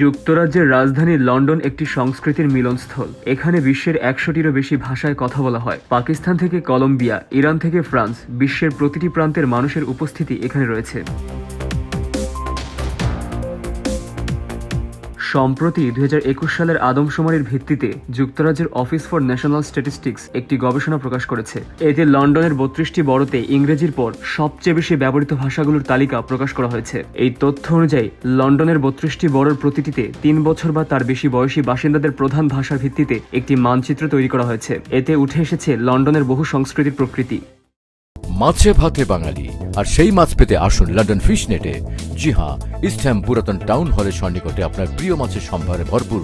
যুক্তরাজ্যের রাজধানী লন্ডন একটি সংস্কৃতির মিলনস্থল। এখানে বিশ্বের একশোটিরও বেশি ভাষায় কথা বলা হয়। পাকিস্তান থেকে কলম্বিয়া, ইরান থেকে ফ্রান্স, বিশ্বের প্রতিটি প্রান্তের মানুষের উপস্থিতি এখানে রয়েছে। সম্প্রতি দুই হাজার একুশ সালের আদমশুমারির ভিত্তিতে যুক্তরাজ্যের অফিস ফর ন্যাশনাল স্ট্যাটিস্টিক্স একটি গবেষণা প্রকাশ করেছে। এতে লন্ডনের বত্রিশটি বড়তে ইংরেজির পর সবচেয়ে বেশি ব্যবহৃত ভাষাগুলোর তালিকা প্রকাশ করা হয়েছে। এই তথ্য অনুযায়ী, লন্ডনের বত্রিশটি বড়র প্রতিটিতে তিন বছর বা তার বেশি বয়সী বাসিন্দাদের প্রধান ভাষার ভিত্তিতে একটি মানচিত্র তৈরি করা হয়েছে। এতে উঠে এসেছে লন্ডনের বহু সংস্কৃতির প্রকৃতি। মাছে ভাতে বাঙালি। আর সেই মাছ পেতে আসুন লন্ডন ফিশ নেটে জি হ্যাঁ ইস্টহ্যাম পুরাতন টাউন হলের সন্নিকটে আপনার প্রিয় মাছের সম্ভারে ভরপুর।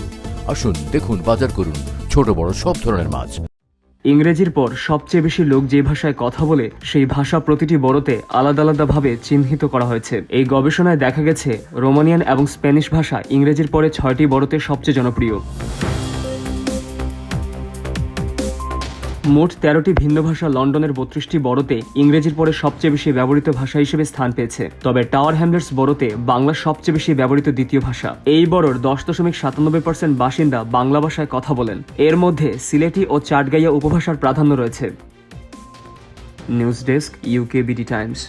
আসুন, দেখুন, বাজার করুন, ছোট, বড়, সব ধরনের মাছ। ইংরেজির পর সবচেয়ে বেশি লোক যে ভাষায় কথা বলে, সেই ভাষা প্রতিটি বড়তে আলাদা আলাদাভাবে চিহ্নিত করা হয়েছে। এই গবেষণায় দেখা গেছে, রোমানিয়ান এবং স্প্যানিশ ভাষা ইংরেজির পরে ছয়টি বড়তে সবচেয়ে জনপ্রিয়। মোট তেরোটি ভিন্ন ভাষা লন্ডনের বত্রিশটি বড়তে ইংরেজির পরে সবচেয়ে বেশি ব্যবহৃত ভাষা হিসেবে স্থান পেয়েছে। তবে টাওয়ার হ্যামলেটস বড়তে বাংলা সবচেয়ে বেশি ব্যবহৃত দ্বিতীয় ভাষা। এই বড়র দশ দশমিক সাতানব্বই পার্সেন্ট বাসিন্দা বাংলা ভাষায় কথা বলেন। এর মধ্যে সিলেটি ও চাটগাইয়া উপভাষার প্রাধান্য রয়েছে। News desk UK BD times.